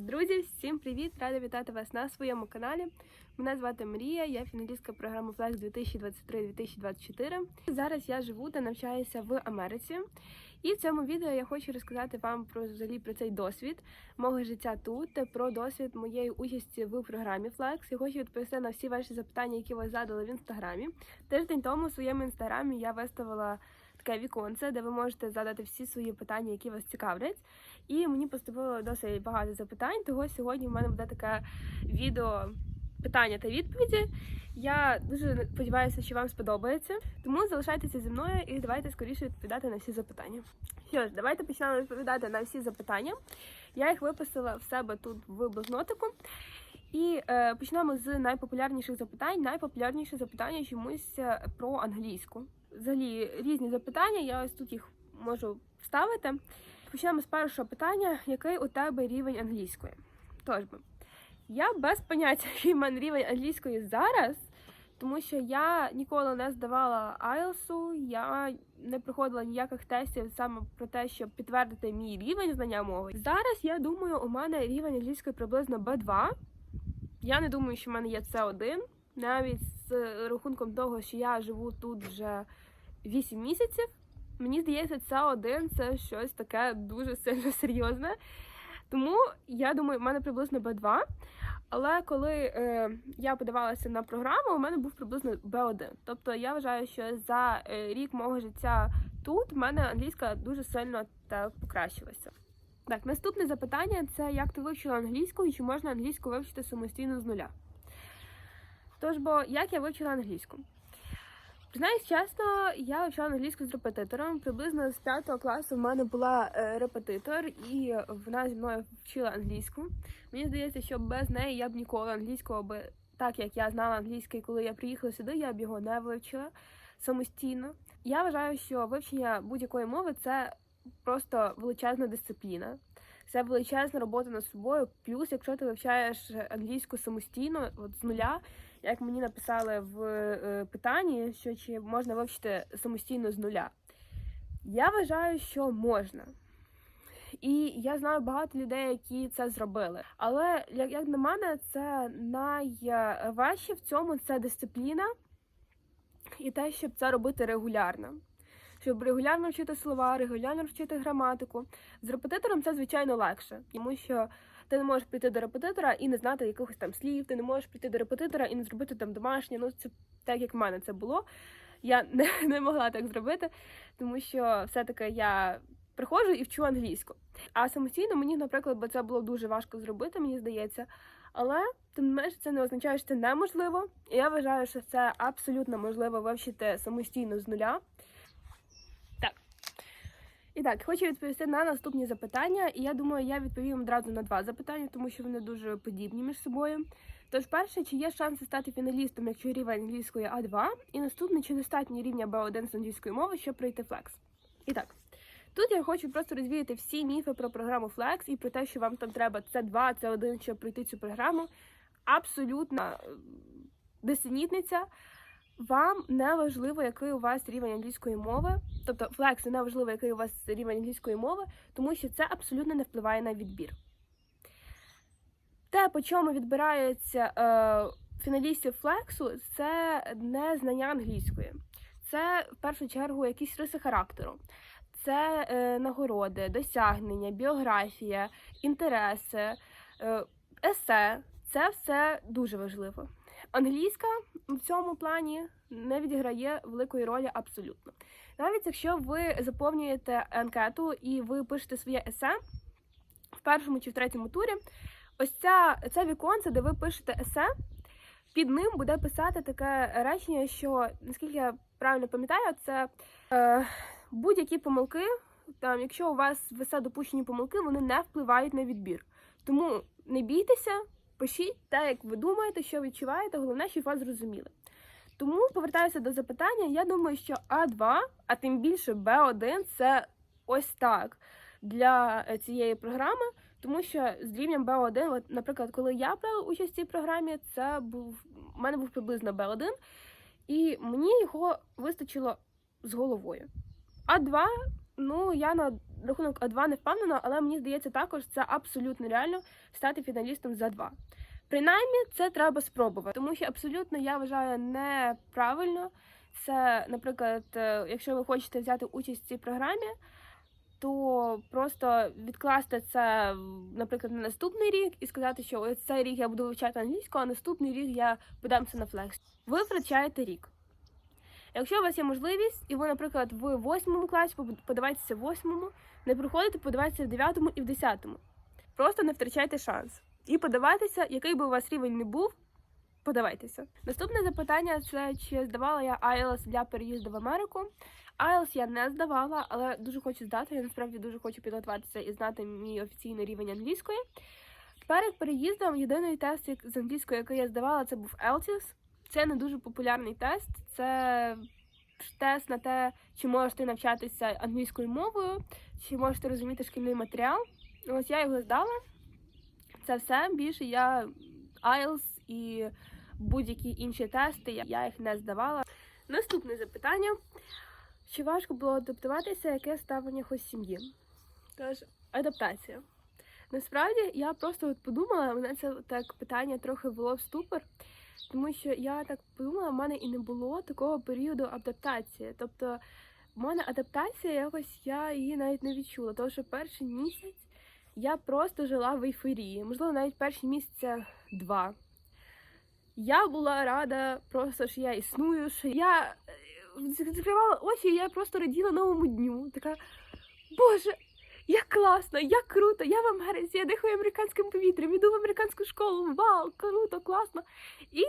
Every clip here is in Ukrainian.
Друзі, всім привіт! Рада вітати вас на своєму каналі. Мене звати Мрія, я фіналістка програми Flex 2023-2024. Зараз я живу та навчаюся в Америці. І в цьому відео я хочу розказати вам про взагалі про цей досвід мого життя тут, та про досвід моєї участі в програмі Flex. Я хочу відповісти на всі ваші запитання, які ви задали в інстаграмі. Тиждень тому в своєму інстаграмі я виставила таке віконце, де ви можете задати всі свої питання, які вас цікавлять. І мені поступило досить багато запитань. Того сьогодні в мене буде таке відео питання та відповіді. Я дуже сподіваюся, що вам сподобається. Тому залишайтеся зі мною і давайте скоріше відповідати на всі запитання. Що ж, давайте почнемо відповідати на всі запитання. Я їх виписала в себе тут в блокнотику. І е, почнемо з найпопулярніших запитань. Найпопулярніше запитання чомусь е, про англійську. Взагалі різні запитання, я ось тут їх можу вставити. Почнемо з першого питання: який у тебе рівень англійської? Тож би, я без поняття, який в мене рівень англійської зараз, тому що я ніколи не здавала IELTS, я не проходила ніяких тестів саме про те, щоб підтвердити мій рівень знання мови. Зараз я думаю, у мене рівень англійської приблизно B2. Я не думаю, що в мене є C1, навіть з рахунком того, що я живу тут вже 8 місяців. Мені здається, це один це щось таке дуже сильно серйозне. Тому я думаю, в мене приблизно Б2. Але коли е, я подавалася на програму, у мене був приблизно Б1. Тобто я вважаю, що за е, рік мого життя тут в мене англійська дуже сильно так покращилася. Так, наступне запитання це як ти вивчила англійську і чи можна англійську вивчити самостійно з нуля? Тож, бо як я вивчила англійську? Признаюсь чесно, я вивчала англійську з репетитором. Приблизно з п'ятого класу в мене була е, репетитор, і вона зі мною вчила англійську. Мені здається, що без неї я б ніколи англійського би так як я знала англійський, коли я приїхала сюди, я б його не вивчила самостійно. Я вважаю, що вивчення будь-якої мови це просто величезна дисципліна. Це величезна робота над собою. Плюс, якщо ти вивчаєш англійську самостійно, от з нуля, як мені написали в е, питанні, що чи можна вивчити самостійно з нуля. Я вважаю, що можна. І я знаю багато людей, які це зробили. Але як, на мене, це найважче в цьому це дисципліна і те, щоб це робити регулярно. Щоб регулярно вчити слова, регулярно вчити граматику. З репетитором це звичайно легше, тому що ти не можеш прийти до репетитора і не знати якихось там слів, ти не можеш прийти до репетитора і не зробити там домашнє. Ну це так як в мене це було. Я не, не могла так зробити, тому що все-таки я приходжу і вчу англійську. А самостійно мені, наприклад, бо це було дуже важко зробити, мені здається. Але тим не менше це не означає, що це неможливо. І я вважаю, що це абсолютно можливо вивчити самостійно з нуля. І так, хочу відповісти на наступні запитання. І я думаю, я відповім одразу на два запитання, тому що вони дуже подібні між собою. Тож, перше, чи є шанси стати фіналістом, якщо рівень англійської А2, і наступне, чи достатньо рівня Б1 з англійської мови, щоб пройти флекс. І так, тут я хочу просто розвіяти всі міфи про програму Flex і про те, що вам там треба С2, С1, щоб пройти цю програму. Абсолютна е, несенітниця. Вам не важливо, який у вас рівень англійської мови, тобто Flex не важливо, який у вас рівень англійської мови, тому що це абсолютно не впливає на відбір. Те, по чому відбираються е, фіналістів флексу, це не знання англійської. Це в першу чергу якісь риси характеру, це е, нагороди, досягнення, біографія, інтереси, е, есе. Це все дуже важливо. Англійська в цьому плані не відіграє великої ролі абсолютно. Навіть якщо ви заповнюєте анкету і ви пишете своє есе в першому чи в третьому турі, ось ця, це віконце, де ви пишете есе, під ним буде писати таке речення, що наскільки я правильно пам'ятаю, це е, будь-які помилки. Там, якщо у вас в есе допущені помилки, вони не впливають на відбір. Тому не бійтеся, пишіть так, як ви думаєте, що відчуваєте, головне, щоб вас зрозуміли. Тому повертаюся до запитання. Я думаю, що А2, а тим більше Б1 це ось так для е, цієї програми, тому що з рівнем Б1, от, наприклад, коли я брала участь в цій програмі, це був у мене був приблизно Б1, і мені його вистачило з головою. А2 Ну, я на рахунок А2 не впевнена, але мені здається, також це абсолютно реально стати фіналістом за два. Принаймні, це треба спробувати, тому що абсолютно я вважаю неправильно. Це, наприклад, е, якщо ви хочете взяти участь в цій програмі, то просто відкласти це, наприклад, на наступний рік і сказати, що ось цей рік я буду вивчати англійську, а наступний рік я подамся на флекс. Ви втрачаєте рік. Якщо у вас є можливість, і ви, наприклад, в восьмому класі подавайтеся в восьмому, не приходите, подавайтеся в дев'ятому і в десятому. Просто не втрачайте шанс. І подавайтеся, який би у вас рівень не був, подавайтеся. Наступне запитання це чи здавала я IELTS для переїзду в Америку. IELTS я не здавала, але дуже хочу здати. Я насправді дуже хочу підготуватися і знати мій офіційний рівень англійської. Перед переїздом єдиний тест з англійської, який я здавала, це був LTIS. Це не дуже популярний тест. Це тест на те, чи можеш ти навчатися англійською мовою, чи можеш ти розуміти шкільний матеріал. Ось я його здала. Це все. Більше я IELTS і будь-які інші тести, я- їх не здавала. Наступне запитання. Чи важко було адаптуватися, яке ставлення хоч сім'ї? Тож, адаптація. Насправді я просто от подумала, мене це так питання трохи було в ступор, тому що я так подумала, в мене і не було такого періоду адаптації. Тобто, в мене адаптація якось я її навіть не відчула. Тому що перший місяць я просто жила в ейфорії. Можливо, навіть перші місяця два. Я була рада просто, що я існую, що я е, закривала очі, і я просто раділа новому дню. Така, Боже, як класно, як круто! Я в Америці, я дихаю американським повітрям, іду в американську школу. Вау, круто, класно. І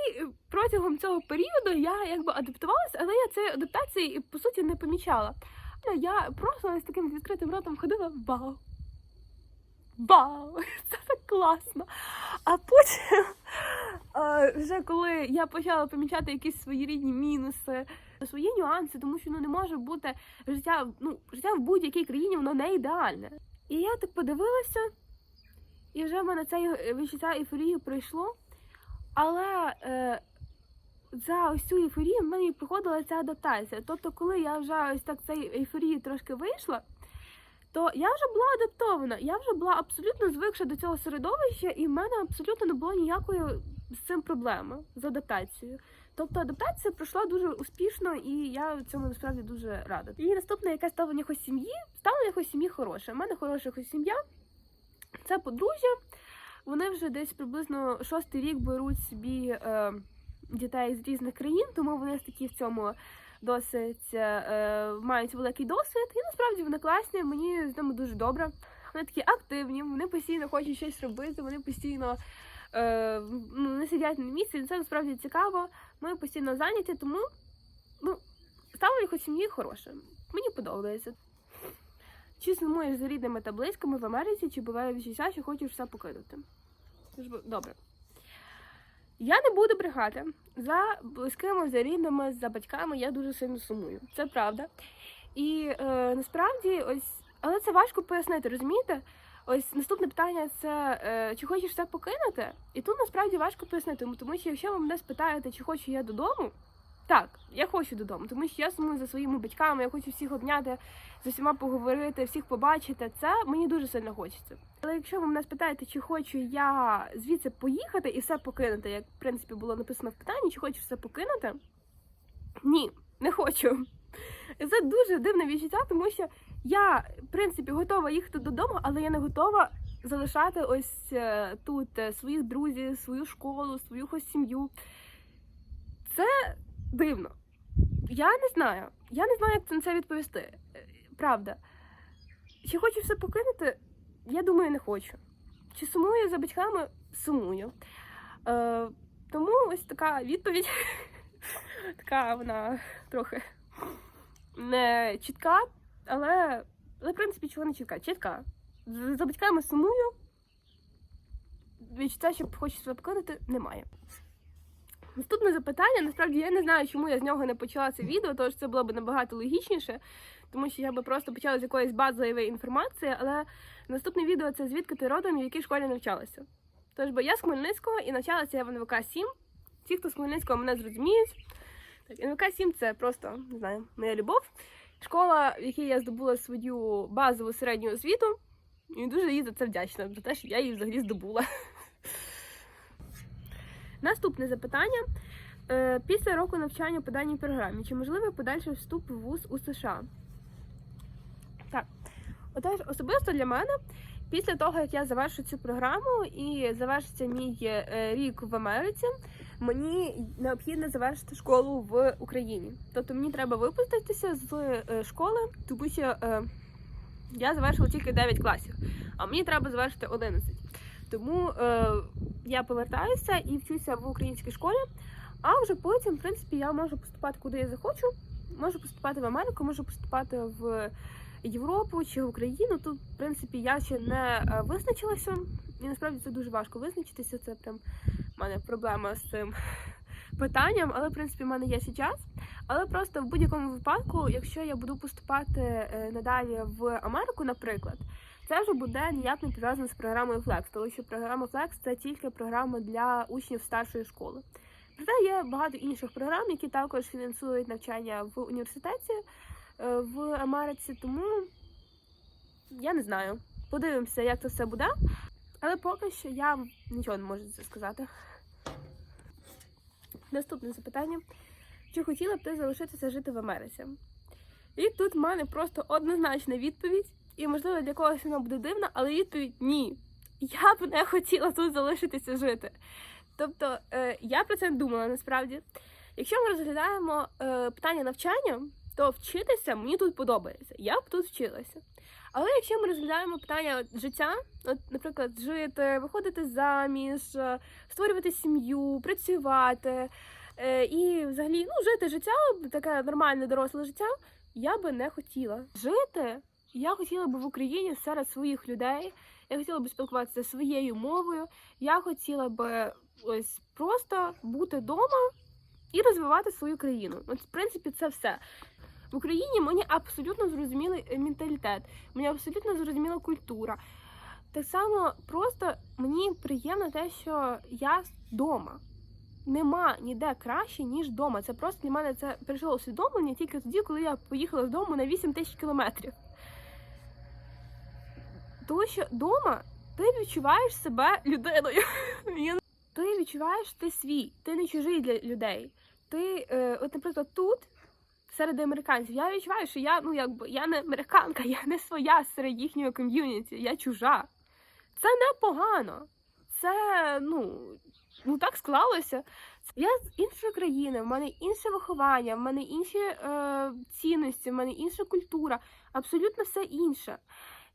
протягом цього періоду я якби адаптувалася, але я цієї адаптації по суті не помічала. Ну, Я просто з таким відкритим ротом ходила вау. Вау! Це так класно. А потім, вже коли я почала помічати якісь свої рідні мінуси, свої нюанси, тому що ну не може бути життя, ну, життя в будь-якій країні, воно не ідеальне. І я так подивилася, і вже в мене це е, відчуття ейфорії пройшло. Але е, за ось цю ейфорію в мене і приходила ця адаптація. Тобто, коли я вже ось так цієї ейфорії трошки вийшла, то я вже була адаптована, я вже була абсолютно звикша до цього середовища, і в мене абсолютно не було ніякої з цим проблеми з адаптацією. Тобто адаптація пройшла дуже успішно, і я цьому насправді дуже рада. І наступне, яке ставлення хоч сім'ї, ставлення хоч сім'ї хороше. У мене хороша хоч сім'я, це подружжя. Вони вже десь приблизно шостий рік беруть собі е, дітей з різних країн, тому вони такі в цьому досить е, мають великий досвід. І насправді вони класні, мені з ними дуже добре. Вони такі активні, вони постійно хочуть щось робити, вони постійно е, ну, не сидять на місці. Це насправді цікаво. Ми постійно зайняті, тому ну, ставлення хоч сім'ї хороше. Мені подобається. Чи сумуєш за рідними та близькими в Америці, чи буває відчуття, що хочеш все покинути? Добре. Я не буду брехати. За близькими, за рідними, за батьками я дуже сильно сумую. Це правда. І е, насправді, ось, але це важко пояснити, розумієте? Ось наступне питання це е, чи хочеш все покинути? І тут насправді важко пояснити, тому- що якщо ви мене спитаєте, чи хочу я додому, так, я хочу додому, тому що я сумую за своїми батьками, я хочу всіх обняти, з усіма поговорити, всіх побачити. Це мені дуже сильно хочеться. Але якщо ви мене спитаєте, чи хочу я звідси поїхати і все покинути, як в принципі було написано в питанні, чи хочу все покинути? Ні, не хочу. Це дуже дивне відчуття, тому що я, в принципі, готова їхати додому, але я не готова залишати ось е, тут е, своїх друзів, свою школу, свою сім'ю. Це дивно. Я не знаю. Я не знаю, як на це відповісти. Е, Правда. Чи хочу все покинути? Я думаю, не хочу. Чи сумую за батьками? Сумую. Е, тому ось така відповідь. така вона трохи не чітка, але, але в принципі, чого не чітка? Чітка. За батьками сумую. Відчуття, що хочу себе покинути, немає. Наступне запитання. Насправді я не знаю, чому я з нього не почала це відео, що це було б набагато логічніше, тому що я би просто почала з якоїсь базової інформації, але наступне відео це звідки ти родом і в якій школі навчалася. Тож, бо я з Хмельницького і навчалася я в НВК 7. Ті, хто з Хмельницького мене зрозуміють. Так, НВК 7 це просто не знаю, моя любов. Школа, в якій я здобула свою базову середню освіту, і дуже їй за це вдячна, за те, що я її взагалі здобула. Наступне запитання. Е, Після року навчання по даній програмі, чи можливий подальший вступ в ВУЗ у США? Так, отож, особисто для мене, після того, як я завершу цю програму і завершиться мій е, рік в Америці, мені необхідно завершити школу в Україні. Тобто мені треба випуститися з е, школи, тому що е, я завершила тільки 9 класів, а мені треба завершити 11. Тому е, я повертаюся і вчуся в українській школі. А вже потім, в принципі, я можу поступати куди я захочу. Можу поступати в Америку, можу поступати в Європу чи в Україну. Тут, в принципі, я ще не е, визначилася. І насправді це дуже важко визначитися. Це прям в мене проблема з цим питанням. Але в принципі в мене є час. Але просто в будь-якому випадку, якщо я буду поступати е, надалі в Америку, наприклад, це вже буде ніяк не пов'язано з програмою Flex, тому що програма Flex це тільки програма для учнів старшої школи. Проте є багато інших програм, які також фінансують навчання в університеті е, в Америці. Тому я не знаю. Подивимося, як це все буде. Але поки що я нічого не можу сказати. Наступне запитання: чи хотіла б ти залишитися жити в Америці? І тут в мене просто однозначна відповідь, і можливо для когось вона буде дивна, але відповідь ні. Я б не хотіла тут залишитися жити. Тобто е, я про це думала насправді. Якщо ми розглядаємо е, питання навчання, то вчитися мені тут подобається. Я б тут вчилася. Але якщо ми розглядаємо питання життя, от, наприклад, жити, виходити заміж, е, створювати сім'ю, працювати е, і взагалі ну, жити життя, таке нормальне доросле життя, я би не хотіла. Жити я хотіла би в Україні серед своїх людей. Я хотіла б спілкуватися своєю мовою. Я хотіла би ось просто бути вдома і розвивати свою країну. От, в принципі, це все. В Україні мені абсолютно зрозумілий е, менталітет, мені абсолютно зрозуміла культура. Так само просто мені приємно те, що я вдома. Нема ніде краще, ніж вдома. Це просто для мене це прийшло усвідомлення тільки тоді, коли я поїхала з дому на 8 тисяч кілометрів. Тому що вдома ти відчуваєш себе людиною. Ти відчуваєш ти свій, ти не чужий для людей. Ти, е, от, наприклад, тут, серед американців, я відчуваю, що я ну якби я не американка, я не своя серед їхнього ком'юніті, я чужа. Це непогано. Це ну, ну так склалося. Я з іншої країни, в мене інше виховання, в мене інші е, цінності, в мене інша культура, абсолютно все інше.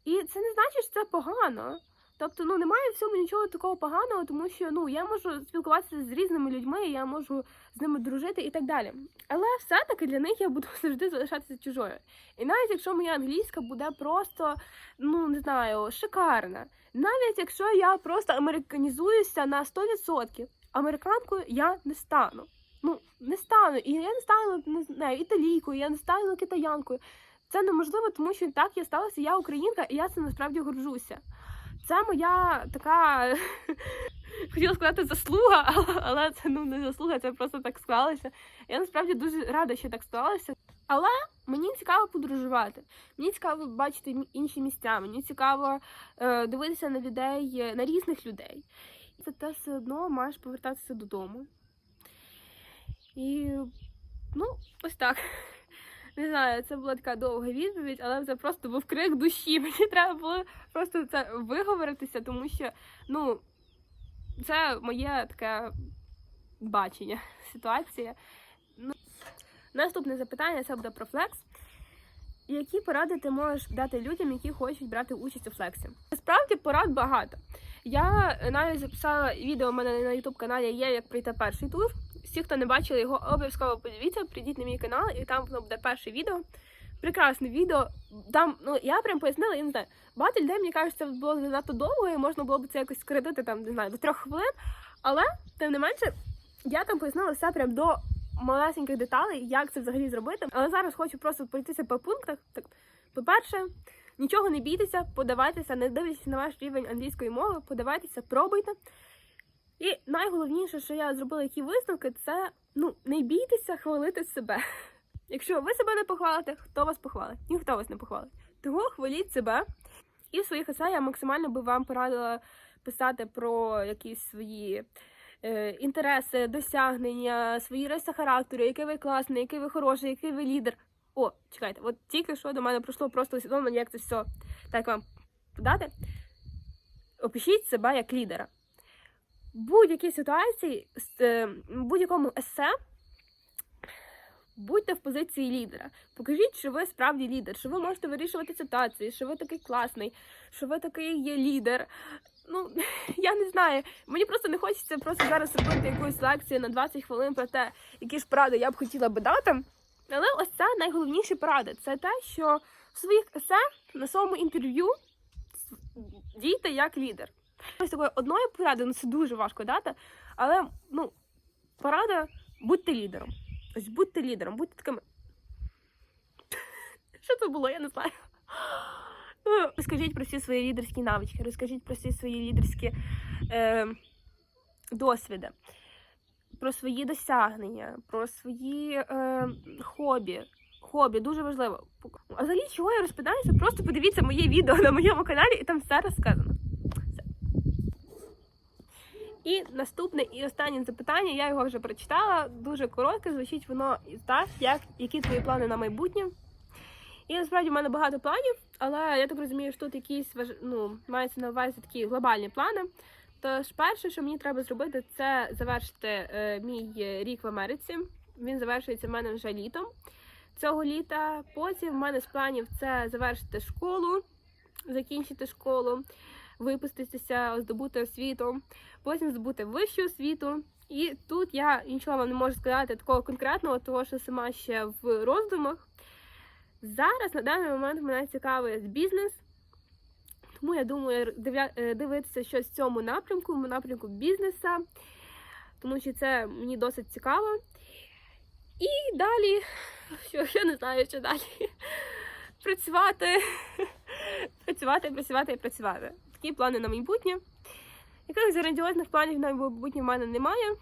І це не значить, що це погано. Тобто, ну немає в цьому нічого такого поганого, тому що ну я можу спілкуватися з різними людьми, я можу з ними дружити і так далі. Але все-таки для них я буду завжди залишатися чужою. І навіть якщо моя англійська буде просто, ну не знаю, шикарна, навіть якщо я просто американізуюся на 100%, американкою я не стану. Ну, не стану. І я не стану не знаю, італійкою, я не стану китаянкою. Це неможливо, тому що так я сталася, я українка, і я це насправді горжуся. Це моя така хотіла сказати заслуга, але- це ну не заслуга, це просто так склалося. Я насправді дуже рада, що так сталося. Але мені цікаво подорожувати. Мені цікаво бачити інші місця. Мені цікаво е, дивитися на людей, е, на різних людей. Це те все одно маєш повертатися додому. І ну, ось так. Не знаю, це була така довга відповідь, але це просто був крик душі. Мені треба було просто це виговоритися, тому що ну, це моє таке бачення ситуації. Ну, наступне запитання це буде про флекс. Які поради ти можеш дати людям, які хочуть брати участь у флексі? Насправді порад багато. Я навіть записала відео у мене на youtube каналі є як пройти перший тур. Всі, хто не бачили його, обов'язково подивіться, прийдіть на мій канал, і там воно буде перше відео. Прекрасне відео. Там, ну я прям пояснила, я не знаю. Багато людей, мені кажуть, це було занадто довго, і можна було б це якось скоротити там, не знаю, до трьох хвилин. Але, тим не менше, я там пояснила все прям до малесеньких деталей, як це взагалі зробити. Але зараз хочу просто пройтися по пунктах. Так, по-перше, нічого не бійтеся, подавайтеся, не дивлячись на ваш рівень англійської мови, подавайтеся, пробуйте. І найголовніше, що я зробила які висновки, це ну не бійтеся хвалити себе. Якщо ви себе не похвалите, хто вас похвалить? Ніхто вас не похвалить. Тому хваліть себе. І в своїх есе я максимально би вам порадила писати про якісь свої е, інтереси, досягнення, свої риси характеру, який ви класний, який ви хороший, який ви лідер. О, чекайте, от тільки що до мене пройшло просто усвідомлення, як це все так вам подати. Опишіть себе як лідера. Будь-якій ситуації, е, будь-якому есе будьте в позиції лідера. Покажіть, що ви справді лідер, що ви можете вирішувати ситуації, що ви такий класний, що ви такий є лідер. Ну, я не знаю. Мені просто не хочеться просто зараз робити якусь лекцію на 20 хвилин про те, які ж поради я б хотіла би дати. Але ось це найголовніші поради. Це те, що в своїх есе на своєму інтерв'ю дійте як лідер. Ось такої одної поради, ну це дуже важко дати, але ну, порада будьте лідером. Ось будьте лідером, будьте такими. Що це було, я не знаю. Розкажіть про всі свої лідерські навички, розкажіть про всі свої лідерські е, досвіди, про свої досягнення, про свої е, хобі. Хобі дуже важливо. А взагалі, чого я розпитаюся? Просто подивіться моє відео на моєму каналі, і там все розказано. І наступне і останнє запитання, я його вже прочитала. Дуже коротке, звучить воно так, як які твої плани на майбутнє. І насправді в мене багато планів, але я так розумію, що тут якісь ну, маються на увазі такі глобальні плани. Тож, перше, що мені треба зробити, це завершити е, мій рік в Америці. Він завершується в мене вже літом цього літа. Потім в мене з планів це завершити школу, закінчити школу, випуститися, здобути освіту, потім здобути вищу освіту. І тут я нічого вам не можу сказати такого конкретного, того що сама ще в роздумах. Зараз на даний момент мене цікавить бізнес, тому я думаю е, дивитися щось в цьому напрямку, в напрямку бізнеса, тому що це мені досить цікаво. І далі, що я не знаю, що далі. Працювати, працювати, працювати і працювати. Такі плани на майбутнє. Якихось грандіозних планів на майбутнє в мене немає.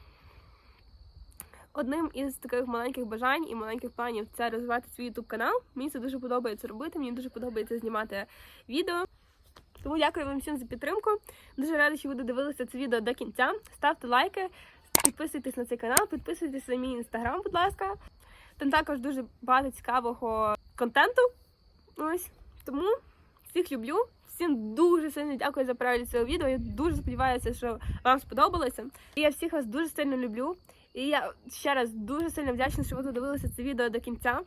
Одним із таких маленьких бажань і маленьких планів це розвивати свій YouTube канал. Мені це дуже подобається робити, мені дуже подобається знімати відео. Тому дякую вам всім за підтримку. Дуже рада, що ви додивилися це відео до кінця. Ставте лайки, підписуйтесь на цей канал, підписуйтесь на мій інстаграм, будь ласка. Там також дуже багато цікавого контенту. Ось тому всіх люблю. Всім дуже сильно дякую за перегляд цього відео. Я дуже сподіваюся, що вам сподобалося. І я всіх вас дуже сильно люблю. І я ще раз дуже сильно вдячна, що ви додивилися це відео до кінця.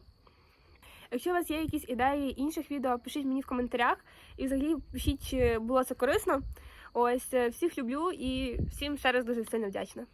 Якщо у вас є якісь ідеї інших відео, пишіть мені в коментарях. І взагалі пишіть, чи було це корисно. Ось всіх люблю і всім ще раз дуже сильно вдячна.